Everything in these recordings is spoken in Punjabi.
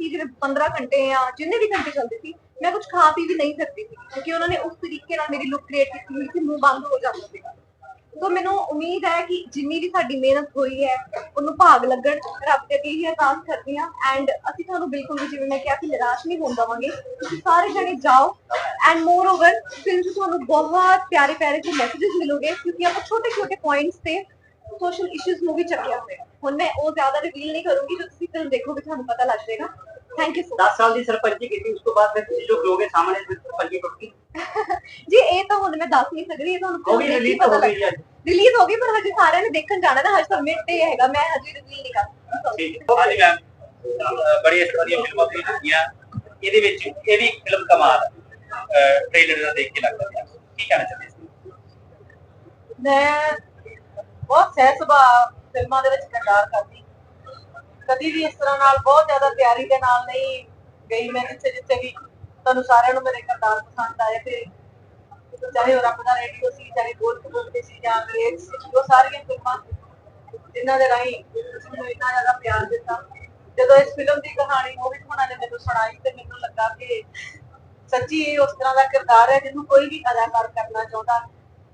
ਸੀ ਜਿਵੇਂ 15 ਘੰਟੇ ਜਾਂ ਜਿੰਨੇ ਵੀ ਘੰਟੇ ਚੱਲਦੇ ਸੀ, ਮੈਂ ਕੁਝ ਖਾ ਪੀ ਵੀ ਨਹੀਂ ਸਕਦੀ ਸੀ, ਕਿਉਂਕਿ ਉਹਨਾਂ ਨੇ ਉਸ ਤਰੀਕੇ ਨਾਲ ਮੇਰੀ ਲੁੱਕ ਕ੍ਰੀਏਟ ਕੀਤੀ ਹੋਈ ਸੀ ਮੂੰਹ ਬੰਦ ਹੋ ਜਾਂਦਾ ਸੀ। ਸੋ ਮੈਨੂੰ ਉਮੀਦ ਹੈ ਕਿ ਜਿੰਨੀ ਵੀ ਸਾਡੀ ਮਿਹਨਤ ਹੋਈ ਹੈ, ਉਹਨੂੰ ਭਾਗ ਲੱਗਣ ਰੱਬ ਦੇ ਅੱਗੇ ਹੀ ਅਰਦਾਸ ਕਰਦੀ ਹਾਂ ਐਂਡ ਅਸੀਂ ਤੁਹਾਨੂੰ ਬਿਲਕੁਲ ਵੀ ਜਿਵੇਂ ਮੈਂ ਕਿਹਾ ਕਿ ਨਿਰਾਸ਼ ਨਹੀਂ ਹੋਣ ਦੇਵਾਂਗੇ। ਤੁਸੀਂ ਸਾਰੇ ਜਣੇ ਜਾਓ ਐਂਡ ਮੋਰ ਓਵਰ ਫਿਲਮ 'ਚ ਤੁਹਾਨੂੰ ਬਹੁਤ ਪਿਆਰੇ ਪਿਆਰੇ ਜਿਹੇ ਮੈਸੇजेस ਮਿਲੋਗੇ ਕਿਉਂਕਿ ਆਪਾਂ ਛੋਟੇ ਛੋਟੇ ਪੁਆਇੰਟਸ ਤੇ ਸੋਸ਼ਲ ਇਸ਼ੂਜ਼ ਨੂੰ ਵੀ ਚੱਕਿਆ ਹੋਇਆ। ਹੈ। ਹੁਣ ਮੈਂ ਉਹ ਜ਼ਿਆਦਾ ਰਿਵੀਲ ਨਹੀਂ ਕਰੂੰਗੀ ਜੋ ਤੁਸੀਂ ਫਿਲਮ ਦੇਖੋਗੇ ਤੁਹਾਨੂੰ ਪਤਾ ਲੱਗ ਜਾਏਗਾ। ਥੈਂਕ ਯੂ ਸੋ 10 ਸਾਲ ਦੀ ਸਰਪੰਚੀ ਕੀਤੀ ਉਸ ਤੋਂ ਬਾਅਦ ਫਿਰ ਤੁਸੀਂ ਜੋ ਖਲੋਗੇ ਸਾਹਮਣੇ ਸਰਪੰਚੀ ਟੁੱਟ ਜੀ ਇਹ ਤਾਂ ਹੁਣ ਮੈਂ ਦੱਸ ਨਹੀਂ ਸਕਦੀ ਇਹ ਤੁਹਾਨੂੰ ਉਹ ਵੀ ਰਿਲੀਜ਼ ਹੋ ਗਈ ਲੱਗ ਅੱਜ। ਰਿਲੀਜ਼ ਹੋ ਗਈ ਪਰ ਹਜੇ ਸਾਰਿਆਂ ਨੇ ਦੇਖਣ ਜਾਣਾ ਨਾ ਹਜੇ ਸਬਮਿਟ ਤੇ ਹੈਗਾ ਮੈਂ ਹਜੇ ਰਿਵੀਲ ਨਹੀਂ ਕਰ ਠੀਕ ਹੈ। ਹਾਂਜੀ ਮੈਮ ਬੜੀ ਵਧੀਆ ਫਿਲਮਾਂ ਤੁਸੀਂ ਦਿੱਤੀਆਂ। ਇਹਦੇ ਵਿੱਚ ਇਹ ਵੀ ਫਿਲਮ ਕਮਾਲ ਟ੍ਰੇਲਰ ਦਾ ਦੇਖ ਕੇ ਲੱਗਦਾ ਹੈ ਕੀ ਕਹਿਣਾ ਚਾਹੁੰਦੇ ਸੀ ਮੈਂ ਬਹੁਤ ਸਹਿ ਸੁਭਾਅ ਫਿਲਮਾਂ ਦੇ ਵਿੱਚ ਕਿਰਦਾਰ ਕਰਦੀ। ਕਦੀ ਵੀ ਇਸ ਤਰ੍ਹਾਂ ਨਾਲ ਬਹੁਤ ਜ਼ਿਆਦਾ ਤਿਆਰੀ ਦੇ ਨਾਲ ਨਹੀਂ ਗਈ ਮੈਂ ਜਿੱਥੇ ਜਿੱਥੇ ਵੀ ਤੁਹਾਨੂੰ ਸਾਰਿਆਂ ਨੂੰ ਮੇਰੇ ਕਿਰਦਾਰ ਪਸੰਦ ਆਏ ਤੇ ਚਾਹੇ ਉਹ ਰੱਬ ਦਾ ਰੇਡੀਓ ਸੀ, ਚਾਹੇ ਗੋਲ ਕਬੂਤਰ ਸੀ ਜਾਂ ਅੰਗਰੇਜ਼ ਸੀ, ਉਹ ਸਾਰੀਆਂ ਫਿਲਮਾਂ ਜਿਨ੍ਹਾਂ ਦੇ ਰਾਹੀਂ ਤੁਸੀਂ ਮੈਨੂੰ ਇੰਨਾ ਜ਼ਿਆਦਾ ਪਿਆਰ ਦਿੱਤਾ। ਜਦੋਂ ਇਸ ਫਿਲਮ ਦੀ ਕਹਾਣੀ ਮੋਹਿਤ ਹੋਣਾ ਨੇ ਮੈਨੂੰ ਸੁਣਾਈ ਤੇ ਮੈਨੂੰ ਲੱਗਾ ਕਿ ਸੱਚੀ ਉਸ ਤਰ੍ਹਾਂ ਦਾ ਕਿਰਦਾਰ ਹੈ ਜਿਹਨੂੰ ਕੋਈ ਵੀ ਅਦਾਕਾਰ ਕਰਨਾ ਚਾਹੁੰਦਾ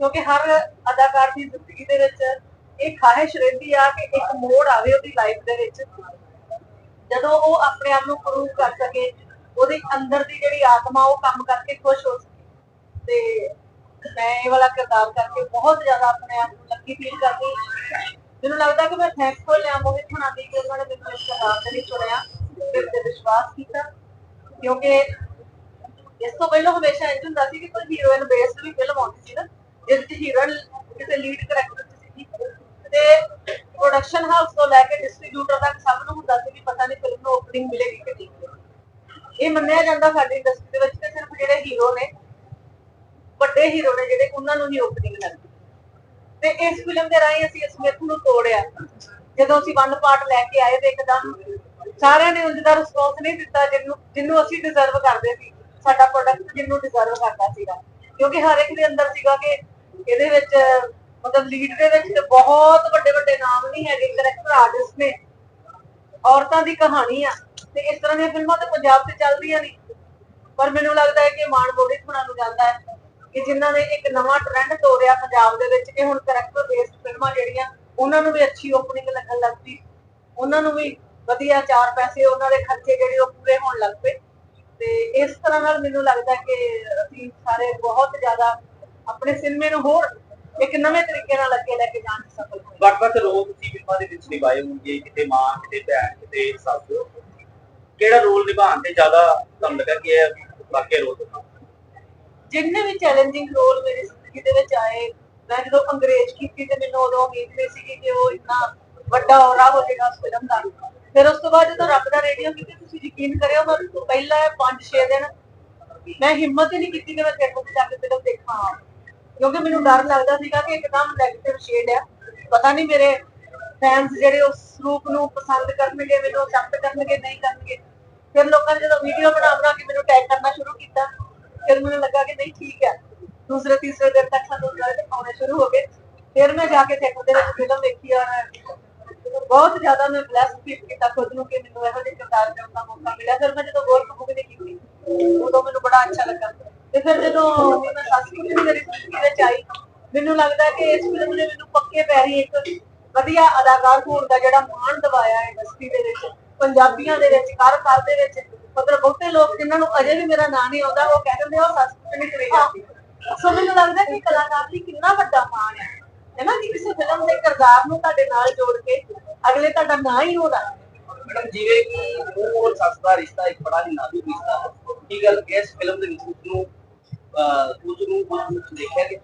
ਕਿਉਂਕਿ ਹਰ ਅਦਾਕਾਰ ਦੀ ਜ਼ਿੰਦਗੀ ਦੇ ਵਿੱਚ ਇਹ ਖਾਹਿਸ਼ ਰਹਿੰਦੀ ਆ ਕਿ ਇੱਕ ਮੋੜ ਆਵੇ ਉਹਦੀ ਲਾਈਫ ਦੇ ਵਿੱਚ। ਜਦੋਂ ਉਹ ਆਪਣੇ ਆਪ ਨੂੰ ਪ੍ਰੂਵ ਕਰ ਸਕੇ, ਉਹਦੇ ਅੰਦਰ ਦੀ ਜਿਹੜੀ ਆਤਮਾ, ਉਹ ਕੰਮ ਕਰਕੇ ਖੁਸ਼ ਹੋ ਸਕੇ। ਤੇ ਮੈਂ ਇਹ ਵਾਲਾ ਕਿਰਦਾਰ ਕਰਕੇ ਬਹੁਤ ਜ਼ਿਆਦਾ ਆਪਣੇ ਆਪ ਨੂੰ ਲੱਕੀ ਫੀਲ ਕਰਦੀ ਮੈਨੂੰ ਲੱਗਦਾ ਕਿ ਮੈਂ ਥੈਂਕਫੁਲ ਹਾਂ ਮੋਹਿਤ ਹੋਣਾ ਦੀ ਕਿ ਉਹਨਾਂ ਨੇ ਮੈਨੂੰ ਇਸ ਕਿਰਦਾਰ ਦੇ ਲਈ ਚੁਣਿਆ ਤੇ ਵਿਸ਼ਵਾਸ ਕੀਤਾ। ਕਿਉਂਕਿ ਇਸ ਤੋਂ ਪਹਿਲਾਂ ਹਮੇਸ਼ਾ ਇੰਜ ਹੁੰਦਾ ਸੀ ਕਿ ਕੋਈ ਹੀਰੋਇਨ ਬੇਸਡ ਵੀ ਫਿਲਮ ਆਉਂਦੀ ਸੀ ਨਾ। ਜਿਸ ਵਿੱਚ ਹੀਰੋਇਨ ਕਿਸੇ ਲੀਡ ਕਰੈਕਟਰ ਸੀ ਤੇ ਪ੍ਰੋਡਕਸ਼ਨ ਹਾਊਸ ਤੋਂ ਲੈ ਕੇ ਡਿਸਟ੍ਰੀਬਿਊਟਰ ਤੱਕ ਸਭ ਨੂੰ ਹੁੰਦਾ ਸੀ ਕਿ ਪਤਾ ਨਹੀਂ ਫਿਲਮ ਨੂੰ ਓਪਨਿੰਗ ਮਿਲੇਗੀ ਕਿ ਨਹੀਂ ਇਹ ਮੰਨਿਆ ਜਾਂਦਾ ਸਾਡੀ ਇੰਡਸਟਰੀ ਦੇ ਵਿੱਚ ਕਿ ਸਿਰਫ ਜਿਹੜੇ ਹੀਰੋ ਨੇ, ਵੱਡੇ ਹੀਰੋ ਨੇ ਜਿਹੜੇ ਉਹਨਾਂ ਨੂੰ ਹੀ ਓਪਨਿੰਗ ਲੱਗਦੀ ਤੇ ਇਸ ਫਿਲਮ ਦੇ ਰਾਹੀਂ ਅਸੀਂ ਇਸ ਮਿੱਥ ਨੂੰ ਤੋੜਿਆ। ਜਦੋਂ ਅਸੀਂ ਵਨ ਪਾਰਟ ਲੈ ਕੇ ਆਏ ਤੇ ਇੱਕਦਮ ਸਾਰਿਆਂ ਨੇ ਉਸ ਰਿਸਪੌਂਸ ਨਹੀਂ ਦਿੱਤਾ ਜਿਹਨੂੰ ਜਿਹਨੂੰ ਅਸੀਂ ਡਿਜ਼ਰਵ ਕਰਦੇ ਸੀ। ਸਾਡਾ ਪ੍ਰੋਡਕਟ ਜਿਹਨੂੰ ਡਿਜ਼ਰਵ ਕਰਦਾ ਸੀਗਾ। ਕਿਉਂਕਿ ਹਰ ਇੱਕ ਦੇ ਅੰਦਰ ਸੀਗਾ ਕਿ ਇਹਦੇ ਵਿੱਚ, ਮਤਲਬ ਲੀਡ ਦੇ ਵਿੱਚ ਬਹੁਤ ਵੱਡੇ ਵੱਡੇ ਨਾਮ ਨਹੀਂ ਹੈਗੇ ਕਰੈਕਟਰ ਆਰਟਿਸਟ ਨੇ, ਔਰਤਾਂ ਦੀ ਕਹਾਣੀ ਆ, ਤੇ ਇਸ ਤਰ੍ਹਾਂ ਦੀਆਂ ਫਿਲਮਾਂ ਤੇ ਪੰਜਾਬ ਤੇ ਚੱਲਦੀਆਂ ਨਹੀਂ, ਪਰ ਮੈਨੂੰ ਲੱਗਦਾ ਹੈ ਕਿ ਮਾਣ ਮੋਹਿਤ ਹੋਣਾ ਨੂੰ ਜਾਂਦਾ ਹੈ, ਕਿ ਜਿਨ੍ਹਾਂ ਨੇ ਇੱਕ ਨਵਾਂ ਟ੍ਰੈਂਡ ਤੋੜਿਆ ਪੰਜਾਬ ਦੇ ਵਿੱਚ, ਕਿ ਹੁਣ ਕਰੈਕਟਰ ਬੇਸਡ ਫਿਲਮਾਂ ਜਿਹੜੀਆਂ, ਉਹਨਾਂ ਨੂੰ ਵੀ ਅੱਛੀ ਓਪਨਿੰਗ ਲੱਗਣ ਲੱਗ ਪਈ, ਉਹਨਾਂ ਨੂੰ ਵੀ ਵਧੀਆ ਚਾਰ ਪੈਸੇ, ਉਹਨਾਂ ਦੇ ਖਰਚੇ ਜਿਹੜੇ ਉਹ ਪੂਰੇ ਹੋਣ ਲੱਗ ਪਏ, ਤੇ ਇਸ ਤਰ੍ਹਾਂ ਨਾਲ ਮੈਨੂੰ ਲੱਗਦਾ ਕਿ ਅਸੀਂ ਸਾਰੇ ਬਹੁਤ ਜ਼ਿਆਦਾ ਆਪਣੇ ਸਿਨੇਮੇ ਨੂੰ ਹੋਰ ਇੱਕ ਨਵੇਂ ਤਰੀਕੇ ਨਾਲ ਅੱਗੇ ਲੈ ਕੇ ਜਾਣ 'ਚ ਸਫਲ ਹੋਏ। ਵੱਖ ਵੱਖ ਰੋਲ ਤੁਸੀਂ ਫਿਲਮਾਂ ਦੇ ਵਿੱਚ ਨਿਭਾਏ ਹੋਣਗੇ ਕਿਤੇ ਮਾਂ ਕਿਤੇ ਭੈਣ ਕਿਤੇ ਸੱਸ। ਕਿਹੜਾ ਰੋਲ ਨਿਭਾਉਣ ਤੇ ਜ਼ਿਆਦਾ ਤੁਹਾਨੂੰ ਲੱਗਾ ਕਿ ਇਹ ਵਾਕਿਆ ਰੋਲ ਜਿੰਨੇ ਵੀ ਚੈਲੰਜਿੰਗ ਰੋਲ ਮੇਰੀ ਜ਼ਿੰਦਗੀ ਦੇ ਵਿੱਚ ਆਏ ਮੈਂ ਜਦੋਂ ਅੰਗਰੇਜ਼ ਕੀਤੀ ਤੇ ਮੈਨੂੰ ਉਦੋਂ ਉਮੀਦ ਨਹੀਂ ਸੀਗੀ ਕਿ ਉਹ ਇੰਨਾ ਵੱਡਾ ਔਰਾ ਹੋ ਜਾਏਗਾ ਉਸ ਫਿਲਮ ਦਾ। ਫਿਰ ਉਸ ਤੋਂ ਬਾਅਦ ਜਦੋਂ ਰੱਬ ਦਾ ਰੇਡੀਓ ਕੀਤੀ ਤੁਸੀਂ ਯਕੀਨ ਕਰਿਓ ਮੈਂ ਪਹਿਲਾ 5-6 ਦਿਨ ਮੈਂ ਹਿੰਮਤ ਹੀ ਨਹੀਂ ਕੀਤੀ ਕਿ ਮੈਂ ਥੀਏਟਰ 'ਚ ਜਾ ਕੇ ਫਿਲਮ ਦੇਖਾਂ। ਕਿਉਂਕਿ ਮੈਨੂੰ ਡਰ ਲੱਗਦਾ ਸੀਗਾ ਕਿ ਇੱਕਦਮ ਨੈਗੇਟਿਵ ਸ਼ੇਡ ਆ। ਪਤਾ ਨਹੀਂ ਮੇਰੇ ਫੈਨਸ ਜਿਹੜੇ ਉਸ ਰੂਪ ਨੂੰ ਪਸੰਦ ਕਰਨਗੇ, ਮੈਨੂੰ ਅਸੈਪਟ ਕਰਨਗੇ, ਨਹੀਂ ਕਰਨਗੇ। ਫਿਰ ਲੋਕਾਂ ਨੇ ਜਦੋਂ ਵੀਡੀਓ ਬਣਾ ਬਣਾ ਕੇ ਮੈਨੂੰ ਟੈਗ ਕਰਨਾ ਸ਼ੁਰੂ ਕੀਤਾ, ਫਿਰ ਮੈਨੂੰ ਲੱਗਾ ਕਿ ਨਹੀਂ, ਠੀਕ ਹੈ ਦੂਸਰੇ, ਤੀਸਰੇ ਦਿਨ ਤੱਕ ਸਾਨੂੰ ਸਾਰੇ ਦਿਖਾਉਣੇ ਸ਼ੁਰੂ ਹੋ ਗਏ। ਫਿਰ ਮੈਂ ਜਾ ਕੇ ਥੀਏਟਰ ਦੇ ਵਿੱਚ ਫਿਲਮ ਦੇਖੀ ਔਰ ਬਹੁਤ ਜ਼ਿਆਦਾ ਮੈਂ ਬਲੈਸ ਫੀਲ ਕੀਤਾ ਖੁਦ ਨੂੰ ਕਿ ਮੈਨੂੰ ਇਹੋ ਜਿਹੇ ਕਿਰਦਾਰ ਕਰਨ ਦਾ ਮੌਕਾ ਮਿਲਿਆ। ਫਿਰ ਮੈਂ ਜਦੋਂ ਗੋਲਕ ਕਬੂਕ ਨੇ ਕੀਤੀ ਉਦੋਂ ਮੈਨੂੰ ਬੜਾ ਅੱਛਾ ਲੱਗਾ। ਤੇ ਫਿਰ ਜਦੋਂ ਮੈਂ ਸਾਸੀ ਦੀ ਮੇਰੀ ਜ਼ਿੰਦਗੀ ਵਿੱਚ ਆਈ, ਮੈਨੂੰ ਲੱਗਦਾ ਕਿ ਇਸ ਫਿਲਮ ਨੇ ਮੈਨੂੰ ਪੱਕੇ ਪੈਰੀ ਇੱਕ ਵਧੀਆ ਅਦਾਕਾਰ ਹੋਣ ਦਾ ਜਿਹੜਾ ਮਾਣ ਦਿਵਾਇਆ ਹੈ ਇੰਡਸਟਰੀ ਦੇ ਵਿੱਚ, ਪੰਜਾਬੀਆਂ ਦੇ ਵਿੱਚ, ਹਰ ਦੇ ਵਿੱਚ। ਮਤਲਬ ਬਹੁਤੇ ਲੋਕ ਜਿਨ੍ਹਾਂ ਨੂੰ ਅਜੇ ਵੀ ਮੇਰਾ ਨਾਂ ਨਹੀਂ ਆਉਂਦਾ, ਉਹ ਕਹਿ ਦਿੰਦੇ ਉਹ ਸੱਸ ਨਹੀਂ ਕਰੇ ਜਾਂਦੀ। ਸੋ ਮੈਨੂੰ ਲੱਗਦਾ ਕਿ ਕਲਾਕਾਰ ਲਈ ਕਿੰਨਾ ਵੱਡਾ ਮਾਣ ਹੈ। ਹੈ ਨਾ ਕਿ ਕਿਸੇ ਫਿਲਮ ਦੇ ਕਿਰਦਾਰ ਨੂੰ ਤੁਹਾਡੇ ਨਾਲ ਜੋੜ ਕੇ ਅਗਲੇ ਤੁਹਾਡਾ ਨਾਂ ਹੀ ਹੋਦਾ ਮੈਡਮ ਜਿਵੇਂ ਕਿ ਨੂੰਹ ਸੱਸ ਦਾ ਰਿਸ਼ਤਾ ਇੱਕ ਬੜਾ ਹੀ ਨਾਜ਼ੁਕ ਰਿਸ਼ਤਾ ਹੈ। ਕੀ ਗੱਲ ਇਸ ਫਿਲਮ ਦੇ ਵਿੱਚ ਉਸ ਉਸ ਨੂੰ ਉਸ ਦੇਖਿਆ ਕਿ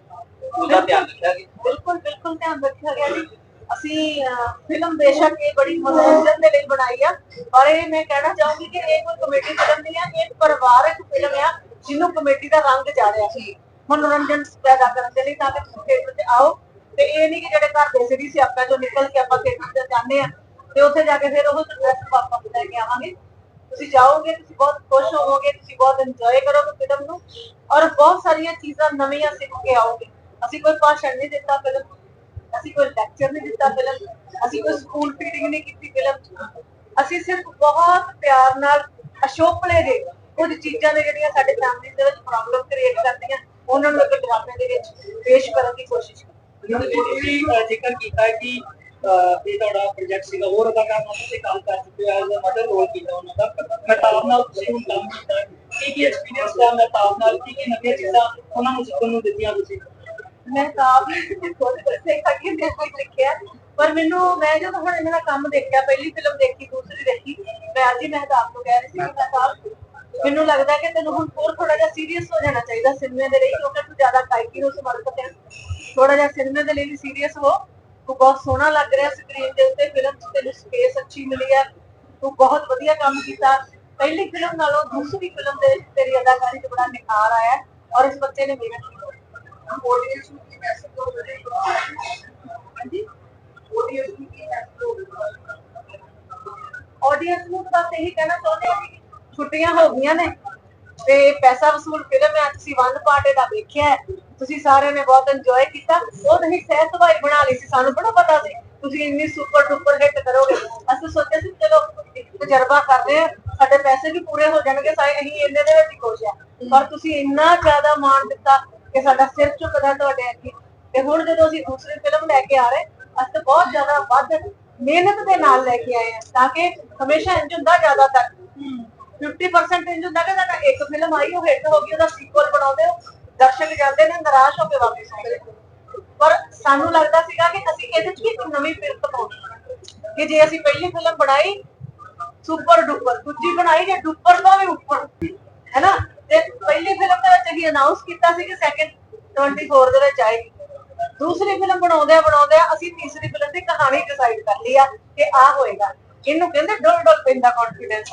ਉਹਦਾ ਧਿਆਨ ਰੱਖਿਆ ਕਿ ਬਿਲਕੁਲ ਬਿਲਕੁਲ ਧਿਆਨ ਰੱਖਿਆ ਗਿਆ ਜੀ। ਅਸੀਂ ਫਿਲਮ ਬੇਸ਼ੱਕ ਇਹ ਬੜੀ ਮਨੋਰੰਜਨ ਦੇ ਲਈ ਬਣਾਈ ਆ। ਪਰ ਇਹ ਮੈਂ ਕਹਿਣਾ ਚਾਹੂੰਗੀ ਕਿ ਇਹ ਕੋਈ ਕਮੇਡੀ ਫਿਲਮ ਨਹੀਂ ਆ, ਇਹ ਪਰਿਵਾਰਕ ਫਿਲਮ ਆ, ਜਿਹਨੂੰ ਕਮੇਡੀ ਦਾ ਰੰਗ ਚਾੜਿਆ ਸੀ। ਮਨੋਰੰਜਨ ਪੈਦਾ ਕਰਨ ਦੇ ਲਈ ਤਾਂ ਕਿ ਤੁਸੀਂ ਥੀਏਟਰ 'ਚ ਆਓ। ਤੇ ਇਹ ਨਹੀਂ ਕਿ ਜਿਹੜੇ ਘਰ ਦੇ ਸਿਰੀ ਸਿਆਪਿਆਂ ਚੋਂ ਨਿਕਲ ਕੇ ਆਪਾਂ ਥੀਏਟਰ 'ਚ ਜਾਂਦੇ ਆ। ਤੇ ਉੱਥੇ ਜਾ ਕੇ ਫਿਰ ਉਹ ਸਟ੍ਰੈਸ ਵਾਪਸ ਲੈ ਕੇ ਆਵਾਂਗੇ। ਤੁਸੀਂ ਜਾਓਗੇ, ਤੁਸੀਂ ਬਹੁਤ ਖੁਸ਼ ਹੋਵੋਗੇ, ਤੁਸੀਂ ਬਹੁਤ ਇੰਜੋਏ ਕਰੋਗੇ ਫਿਲਮ ਨੂੰ ਔਰ ਬਹੁਤ ਸਾਰੀਆਂ ਚੀਜ਼ਾਂ ਨਵੀਆਂ ਸਿੱਖ ਕੇ ਆਓਗੇ। ਅਸੀਂ ਕੋਈ ਭਾਸ਼ਣ ਨਹੀਂ ਦਿੱਤਾ ਫਿਲਮ ਅਸੀਂ ਕੋਈ ਲੈਕਚਰ ਨਹੀਂ ਦਿੱਤਾ ਫਿਲਮ ਅਸੀਂ ਕੋਈ ਸਕੂਲ ਫੀਡਿੰਗ ਨਹੀਂ ਕੀਤੀ ਫਿਲਮ ਅਸੀਂ ਸਿਰਫ ਬਹੁਤ ਪਿਆਰ ਨਾਲ ਅਸ਼ੋਕਲੇ ਦੇ ਕੁਝ ਚੀਜ਼ਾਂ ਨੇ ਜਿਹੜੀਆਂ ਸਾਡੇ ਫੈਮਿਲੀ ਦੇ ਵਿੱਚ ਪ੍ਰੋਬਲਮ ਕ੍ਰੀਏਟ ਕਰਦੀਆਂ, ਉਹਨਾਂ ਨੂੰ ਇੱਕ ਡਰਾਮੇ ਦੇ ਵਿੱਚ ਪੇਸ਼ ਕਰਨ ਦੀ ਕੋਸ਼ਿਸ਼ ਕੀਤੀ ਤੁਸੀਂ ਕੀਤਾ ਕਿ ਇਹ ਤੁਹਾਡਾ ਪ੍ਰੋਜੈਕਟ ਸੀਗਾ, ਹੋਰ ਅਦਾਕਾਰ ਨਾਲ ਤੁਸੀਂ ਕੰਮ ਕਰ ਚੁੱਕੇ ਹੋ ਐਜ਼ ਮਦਰ ਰੋਲ ਕੀਤਾ ਉਹਨਾਂ ਦਾ ਮਹਿਤਾਬ ਨਾਲ ਤੁਸੀਂ ਹੁਣ ਕੰਮ ਕੀਤਾ ਕੀ ਕੀ ਐਕਸਪੀਰੀਅੰਸ ਰਿਹਾ ਮਹਿਤਾਬ ਨਾਲ ਕੀ ਕੀ ਨਵੀਆਂ ਚੀਜ਼ਾਂ ਉਹਨਾਂ ਨੂੰ ਸਿੱਖਣ ਨੂੰ ਦਿੱਤੀਆਂ ਤੁਸੀਂ? ਮੈਂ ਤਾਂ ਆਪ ਖੁਦ ਦੱਸੇ ਮੈਂ ਕੁਝ ਲਿਖਿਆ ਪਰ ਮੈਨੂੰ ਮੈਂ ਜਦੋਂ ਹੁਣ ਇਹਨਾਂ ਦਾ ਕੰਮ ਦੇਖਿਆ, ਪਹਿਲੀ ਫਿਲਮ ਦੇਖੀ, ਦੂਸਰੀ ਦੇਖੀ, ਮੈਂ ਅੱਜ ਹੀ ਮੈਂ ਨੂੰ ਕਹਿ ਰਹੀ ਸੀ ਕਿ ਮੈਨੂੰ ਲੱਗਦਾ ਕਿ ਤੈਨੂੰ ਹੁਣ ਹੋਰ ਥੋੜਾ ਜਿਹਾ ਸੀਰੀਅਸ ਹੋ ਜਾਣਾ ਚਾਹੀਦਾ ਸਿਨੇਮੇ ਦੇ ਲਈ, ਕਿਉਂਕਿ ਤੂੰ ਜ਼ਿਆਦਾ ਗਾਇਕੀ ਨੂੰ ਸਮਰਪਿਤ ਹੈ ਥੋੜਾ ਜਿਹਾ ਸਿਨੇਮੇ ਦੇ ਲਈ ਵੀ ਸੀਰੀਅਸ ਹੋ। ਤੂੰ ਬਹੁਤ ਸੋਹਣਾ ਲੱਗ ਰਿਹਾ ਸਕਰੀਨ ਦੇ ਉੱਤੇ ਫਿਲਮ 'ਚ ਤੈਨੂੰ ਸਪੇਸ ਅੱਛੀ ਮਿਲੀ ਹੈ ਤੂੰ ਬਹੁਤ ਵਧੀਆ ਕੰਮ ਕੀਤਾ। ਪਹਿਲੀ ਫਿਲਮ ਨਾਲੋਂ ਦੂਸਰੀ ਫਿਲਮ ਦੇ ਵਿੱਚ ਤੇਰੀ ਅਦਾਕਾਰੀ 'ਚ ਬੜਾ ਨਿਖਾਰ ਆਇਆ ਔਰ ਇਸ ਬੱਚੇ ਨੇ ਮਿਹਨਤ ਕੀਤੀ ਆਡੀਅנס ਨੂੰ ਕੀ ਮੈਸੇਜ ਦੋ ਕਹਿਣਾ ਚਾਹੁੰਦੇ ਆ ਕਿ ਛੁੱਟੀਆਂ ਹੋ ਗਈਆਂ ਨੇ ਤੇ ਪੈਸਾ ਵਸੂਲ ਫਿਲਮ ਹੈ, ਤੁਸੀਂ ਵਨ ਪਾਰਟ ਇਹਦਾ ਦੇਖਿਆ ਤੁਸੀਂ ਸਾਰਿਆਂ ਨੇ ਬਹੁਤ ਇੰਜੋਏ ਕੀਤਾ। ਉਹ ਤੁਸੀਂ ਸਹਿ ਸੁਭਾਈ ਬਣਾ ਲਈ ਸੀ ਸਾਨੂੰ ਬੜਾ ਪਤਾ ਸੀ। ਤੁਸੀਂ ਇੰਨੀ ਸੁਪਰ ਡੁਪਰ ਹਿੱਟ ਕਰੋਗੇ। ਅਸੀਂ ਸੋਚਿਆ ਸੀ ਚਲੋ ਇੱਕ ਤਜਰਬਾ ਕਰਦੇ ਹਾਂ। ਸਾਡੇ ਪੈਸੇ ਵੀ ਪੂਰੇ ਹੋ ਜਾਣਗੇ ਸਾਰੇ ਅਸੀਂ ਇੰਨੇ ਦੇ ਵਿੱਚ ਹੀ ਖੁਸ਼ ਆ ਪਰ ਤੁਸੀਂ ਇੰਨਾ ਜ਼ਿਆਦਾ ਮਾਣ ਦਿੱਤਾ ਕਿ ਸਾਡਾ ਸਿਰ ਝੁਕਦਾ ਤੁਹਾਡੇ ਅੱਗੇ। ਤੇ ਹੁਣ ਜਦੋਂ ਅਸੀਂ ਦੂਸਰੀ ਫਿਲਮ ਲੈ ਕੇ ਆ ਰਹੇ ਅਸੀਂ ਬਹੁਤ ਜ਼ਿਆਦਾ ਵੱਧ ਮਿਹਨਤ ਦੇ ਨਾਲ ਲੈ ਕੇ ਆਏ ਹਾਂ ਤਾਂ ਕਿ ਹਮੇਸ਼ਾ ਇੰਜ ਹੁੰਦਾ ਜ਼ਿਆਦਾਤਰ 50% ਇੰਜ ਹੁੰਦਾ ਕਿ ਸਾਡਾ ਇੱਕ ਫਿਲਮ ਆਈ ਉਹ ਹਿੱਟ ਹੋ ਗਈ ਉਹਦਾ ਸੀਕੁਅਲ ਬਣਾਉਂਦੇ ਹੋ। ਦਰਸ਼ਕ ਜਾਂਦੇ ਨੇ ਨਿਰਾਸ਼ ਹੋ ਕੇ ਵਾਪਸ ਆਉਂਦੇ ਪਰ ਸਾਨੂੰ ਲੱਗਦਾ ਸੀਗਾ ਕਿ ਅਸੀਂ ਇਹਦੇ 'ਚ ਵੀ ਇੱਕ ਨਵੀਂ ਫਿਲਮ ਪਾਉਣੀ ਕਿ ਜੇ ਅਸੀਂ ਪਹਿਲੀ ਫਿਲਮ ਬਣਾਈ ਸੁਪਰ ਡੁਪਰ ਦੂਜੀ ਬਣਾਈ ਜੇ ਡੁਪਰ ਤੋਂ ਵੀ ਉੱਪਰ। ਹੈਨਾ ਤੇ ਪਹਿਲੀ ਫਿਲਮ ਦੇ ਵਿੱਚ ਅਸੀਂ ਅਨਾਉਂਸ ਕੀਤਾ ਸੀ ਕਿ ਸੈਕੰਡ 24 ਦੇ ਵਿੱਚ ਆਏਗੀ। ਦੂਸਰੀ ਫਿਲਮ ਬਣਾਉਂਦੇ ਆ ਬਣਾਉਂਦੇ ਆ ਅਸੀਂ ਤੀਸਰੀ ਫਿਲਮ ਦੀ ਕਹਾਣੀ ਡਿਸਾਈਡ ਕਰ ਲਈ ਆ ਕਿ ਆ ਹੋਏਗਾ। ਇਹਨੂੰ ਕਹਿੰਦੇ ਡੋਲ ਡੋਲ ਪੈਂਦਾ ਕੌਨਫੀਡੈਂਸ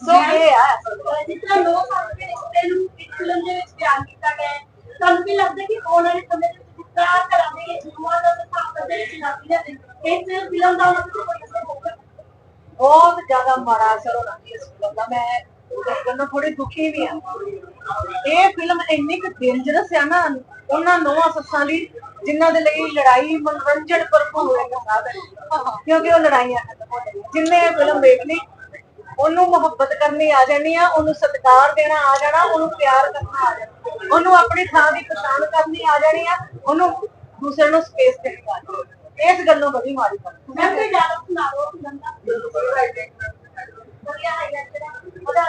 ਸੋ ਇਹ ਆ ਜਿੱਦਾਂ ਲੋਕ ਆਪਣੇ ਰਿਸ਼ਤੇ ਨੂੰ ਫਿਲਮ ਦੇ ਵਿੱਚ ਬਿਆਨ ਕੀਤਾ ਗਿਆ ਹੈ। ਤੁਹਾਨੂੰ ਕੀ ਲੱਗਦਾ ਕਿ ਆਉਣ ਵਾਲੇ ਸਮੇਂ ਦੇ ਵਿੱਚ ਜਿਸ ਤਰ੍ਹਾਂ ਕਰਾਂਗੇ ਜੁਆ ਦਾ ਸਥਾਪਨ ਦੇ ਚਲਾਉਂਦੀਆਂ ਨੇ ਇਸ ਫਿਲਮ ਦਾ ਉਹਨਾਂ ਨੂੰ ਕੋਈ ਅਸਰ ਹੋਊਗਾ? ਬਹੁਤ ਜ਼ਿਆਦਾ ਮਾੜਾ ਅਸਰ ਹੋਣਾ ਸੀ ਇਸ ਫਿਲਮ ਦਾ। ਮੈਂ ਗੱਲ ਨੂੰ ਥੋੜੀ ਦੁਖੀ ਵੀ ਆ ਇਹ ਫਿਲਮ ਇੰਨੀ ਕੁ ਡੇਂਜਰਸ ਆ ਨਾ ਉਹਨਾਂ ਨੌਵਾਂ ਸੱਸਾਂ ਲਈ ਜਿਨ੍ਹਾਂ ਦੇ ਲਈ ਲੜਾਈ ਮਨੋਰੰਜਨ ਭਰਪੂਰ ਹੈ। ਸਾਧਨ ਕਿਉਂਕਿ ਉਹ ਲੜਾਈਆਂ ਖਤਮ ਹੋ ਜਾਣੀਆਂ। ਜਿੰਨੇ ਇਹ ਫਿਲਮ ਦੇਖ ਲਈ ਉਹਨੂੰ ਮੁਹੱਬਤ ਕਰਨੀ ਆ ਜਾਣੀ ਆ ਉਹਨੂੰ ਸਤਿਕਾਰ ਦੇਣਾ ਆ ਜਾਣਾ ਉਹਨੂੰ ਪਿਆਰ ਕਰਨਾ ਆ ਜਾਣਾ। ਉਹਨੂੰ ਆਪਣੀ ਥਾਂ ਦੀ ਪਛਾਣ ਕਰਨੀ ਆ ਜਾਣੀ ਆ ਉਹਨੂੰ ਦੂਸਰੇ ਨੂੰ ਸਪੇਸ ਦੇਣੀ ਆ ਜਾਣੀ ਇਸ ਗੱਲੋਂ ਬੜੀ ਮਾੜੀ ਗੱਲ। ਮੈਂ ਕੋਈ ਡਾਇਲੌਗ ਸੁਣਾ ਦੋ ਵਧੀਆ ਕਰਾਂ ਉਹਦਾ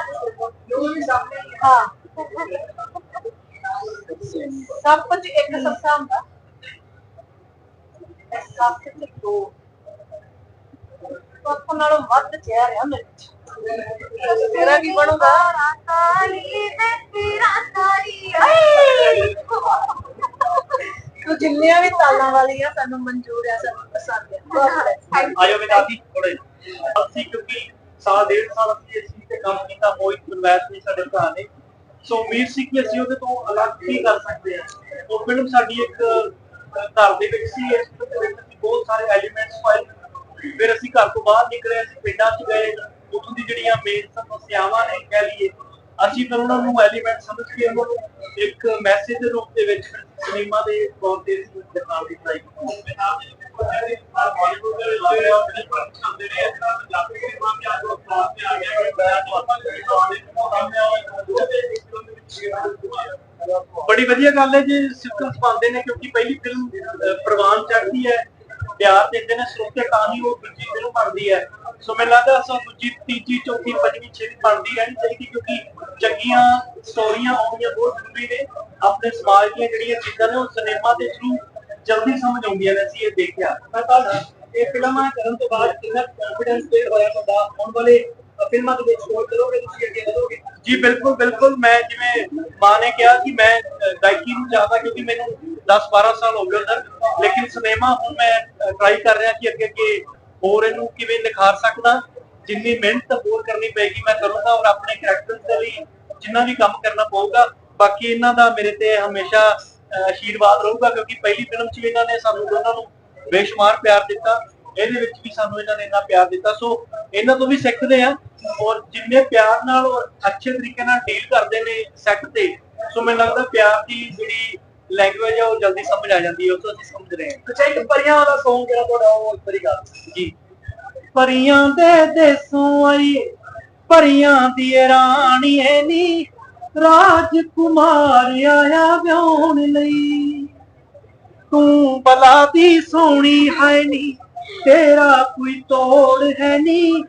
ਹਾਂ। ਸਭ ਕੁਝ ਇੱਕ ਸੱਸਾ ਹੁੰਦਾ। ਸੱਸ ਚ ਦੋ। ਸੱਪ ਨਾਲੋਂ ਵੱਧ ਚਿਹਰਾ ਰਿਹਾ ਮੇਰੇ ਤੇਰਾ ਕੀ ਬਣੂਗਾ? ਕਾਲੀ ਤੇ ਤੇਰਾ ਸਾਰੀ ਤੂੰ ਜਿੰਨੀਆਂ ਵੀ ਤਾਲਾਂ ਵਾਲੀਆਂ ਸਾਨੂੰ ਮਨਜ਼ੂਰ ਆ ਸਾਨੂੰ ਪਸੰਦ ਆ। ਬਹੁਤ ਆਇਓ ਵਿਦਾਦੀ ਥੋੜੇ ਅਸੀਂ ਕਿਉਂਕਿ ਸਾਲ, ਡੇਢ ਸਾਲ ਅਸੀਂ ਇਸ ਤੇ ਕੰਮ ਕੀਤਾ ਮੋਹਿਤ ਗੁਰਵੈਸ ਨੇ ਸਾਡੇ ਭਰਾ ਨੇ। ਸੋ ਉਮੀਦ ਸੀ ਕਿ ਅਸੀਂ ਉਹਦੇ ਤੋਂ ਅਲੱਗ ਕੀ ਕਰ ਸਕਦੇ ਹਾਂ। ਉਹ ਫਿਲਮ ਸਾਡੀ ਇੱਕ ਘਰ ਦੇ ਵਿੱਚ ਸੀ, ਇਸ ਦੇ ਵਿੱਚ ਬਹੁਤ ਸਾਰੇ ਐਲੀਮੈਂਟਸ ਪਾਏ ਫਿਰ ਅਸੀਂ ਘਰ ਤੋਂ ਬਾਹਰ ਨਿਕਲੇ, ਅਸੀਂ ਪਿੰਡਾਂ 'ਚ ਗਏ। ਉੱਥੋਂ ਦੀ ਜਿਹੜੀਆਂ ਮੇਨ ਸਮੱਸਿਆਵਾਂ ਨੇ ਕਹਿ ਲਈਏ, ਅਸੀਂ ਫਿਰ ਉਹਨਾਂ ਨੂੰ ਐਲੀਮੈਂਟ ਸਮਝ ਕੇ ਉਹਨਾਂ ਨੂੰ ਇੱਕ ਮੈਸੇਜ ਦੇ ਰੂਪ ਦੇ ਵਿੱਚ ਸਿਨੇਮਾ ਦੇ ਤੌਰ ਤੇ ਦਿਖਾਉਣ ਦੀ ਟਰਾਈ ਕੀਤੀ ਬੜੀ ਵਧੀਆ ਗੱਲ ਹੈ ਜੀ ਸਿੱਕਨਸ ਪਾਉਂਦੇ ਨੇ ਕਿਉਂਕਿ ਪਹਿਲੀ ਫਿਲਮ ਪ੍ਰਵਾਨ ਚੜ੍ਹਦੀ ਹੈ ਪਿਆਰ ਦਿੰਦੇ ਨੇ ਸਰੋਤੇ ਤਾਂ ਹੀ ਉਹ ਦੂਜੀ ਫਿਲਮ ਬਣਦੀ ਹੈ। ਸੋ ਮੈਨੂੰ ਲੱਗਦਾ ਸੋ ਦੂਜੀ, ਤੀਜੀ, ਚੌਥੀ, ਪੰਜਵੀਂ ਛੇਵੀਂ ਬਣਦੀ ਰਹਿਣੀ ਚਾਹੀਦੀ ਕਿਉਂਕਿ ਚੰਗੀਆਂ ਸਟੋਰੀਆਂ ਆਉਣੀਆਂ ਬਹੁਤ ਜ਼ਰੂਰੀ ਨੇ। ਆਪਣੇ ਸਮਾਜ ਦੀਆਂ ਜਿਹੜੀਆਂ ਚੀਜ਼ਾਂ ਨੇ ਉਹ ਸਿਨੇਮਾ ਦੇ ਥਰੂ ਜਲਦੀ ਸਮਝ ਆਉਂਦੀਆਂ ਨੇ, ਅਸੀਂ ਇਹ ਦੇਖਿਆ। ਮੈਂ ਤਾਂ ਇਹ ਫਿਲਮਾਂ ਕਰਨ ਤੋਂ ਬਾਅਦ ਕਿੰਨਾ ਕੌਨਫੀਡੈਂਸ ਬਿਲਡ ਹੋਇਆ ਤੁਹਾਡਾ? ਆਉਣ ਵਾਲੇ ਫਿਲਮਾਂ ਦੇ ਵਿੱਚ ਹੋਰ ਕਰੋਗੇ ਤੁਸੀਂ, ਅੱਗੇ ਵਧੋਗੇ? ਜੀ, ਬਿਲਕੁਲ ਬਿਲਕੁਲ। ਮੈਂ ਜਿਵੇਂ ਮਾਂ ਨੇ ਕਿਹਾ ਕਿ ਮੈਂ ਗਾਇਕੀ ਨੂੰ ਚਾਹਦਾ ਕਿਉਂਕਿ ਮੈਨੂੰ 10 12 ਸਾਲ ਹੋ ਗਏ ਉਧਰ ਲੇਕਿਨ ਸਿਨੇਮਾ ਹੁਣ ਮੈਂ ਟਰਾਈ ਕਰ ਰਿਹਾ ਕਿ ਅੱਗੇ ਅੱਗੇ ਹੋਰ ਇਹਨੂੰ ਕਿਵੇਂ ਨਿਖਾਰ ਸਕਦਾ ਜਿੰਨੀ ਮਿਹਨਤ ਹੋਰ ਕਰਨੀ ਪਏਗੀ ਮੈਂ ਕਰੂੰਗਾ ਔਰ ਆਪਣੇ ਕਰੈਕਟਰ ਦੇ ਲਈ ਜਿੰਨਾ ਵੀ ਕੰਮ ਕਰਨਾ ਪਊਗਾ ਬਾਕੀ ਇਹਨਾਂ ਦਾ ਮੇਰੇ ਤੇ ਹਮੇਸ਼ਾ ਅ, ਰਹੂਗਾ ਕਿਉਂਕਿ ਪਹਿਲੀ ਫਿਲਮ 'ਚ ਵੀ ਇਹਨਾਂ ਨੇ ਸਾਨੂੰ ਦੋਨਾਂ ਨੂੰ ਬੇਸ਼ੁਮਾਰ ਪਿਆਰ ਦਿੱਤਾ ਇਹਦੇ ਵਿੱਚ ਵੀ ਸਾਨੂੰ ਇਹਨਾਂ ਨੇ ਇੰਨਾ ਪਿਆਰ ਦਿੱਤਾ ਸੋ ਇਹਨਾਂ ਤੋਂ ਵੀ ਸਿੱਖਦੇ ਆ ਔਰ ਜਿੰਨੇ ਪਿਆਰ ਨਾਲ ਔਰ ਅੱਛੇ ਤਰੀਕੇ ਨਾਲ ਡੀਲ ਕਰਦੇ ਨੇ ਸੈੱਟ ਤੇ ਸੋ ਮੈਨੂੰ ਲੱਗਦਾ ਪਿਆਰ ਦੀ ਜਿਹੜੀ ਲੈਂਗੁਏਜ ਉਹ ਜਲਦੀ ਸਮਝ ਆ ਜਾਂਦੀ ਹੈ ਉਹ ਤੋਂ ਅਸੀਂ ਸਮਝ ਰਹੇ ਹਾਂ। ਅੱਛਾ ਇੱਕ ਪਰੀਆਂ ਵਾਲਾ Song ਜਿਹੜਾ ਤੁਹਾਡਾ ਉਹ ਇੱਕ ਵਾਰੀ ਗਾ। ਜੀ। ਪਰੀਆਂ ਦੇ ਦੇਸੋਂ ਆਈ ਪਰੀਆਂ ਦੀ ਰਾਣੀ ਐ ਨੀ ਰਾਜਕੁਮਾਰ ਆਇਆ ਵਿਆਹਣ ਲਈ। ਤੂੰ ਬਲਾ ਦੀ ਸੋਹਣੀ ਹੈ ਨੀ ਤੇਰਾ ਕੋਈ ਤੋੜ ਹੈ ਨੀ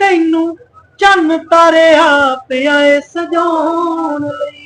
ਤੈਨੂੰ ਚੰਨ ਤਾਰਿਆ ਪਿਆ ਏ ਸਜਾਉਣ ਲਈ।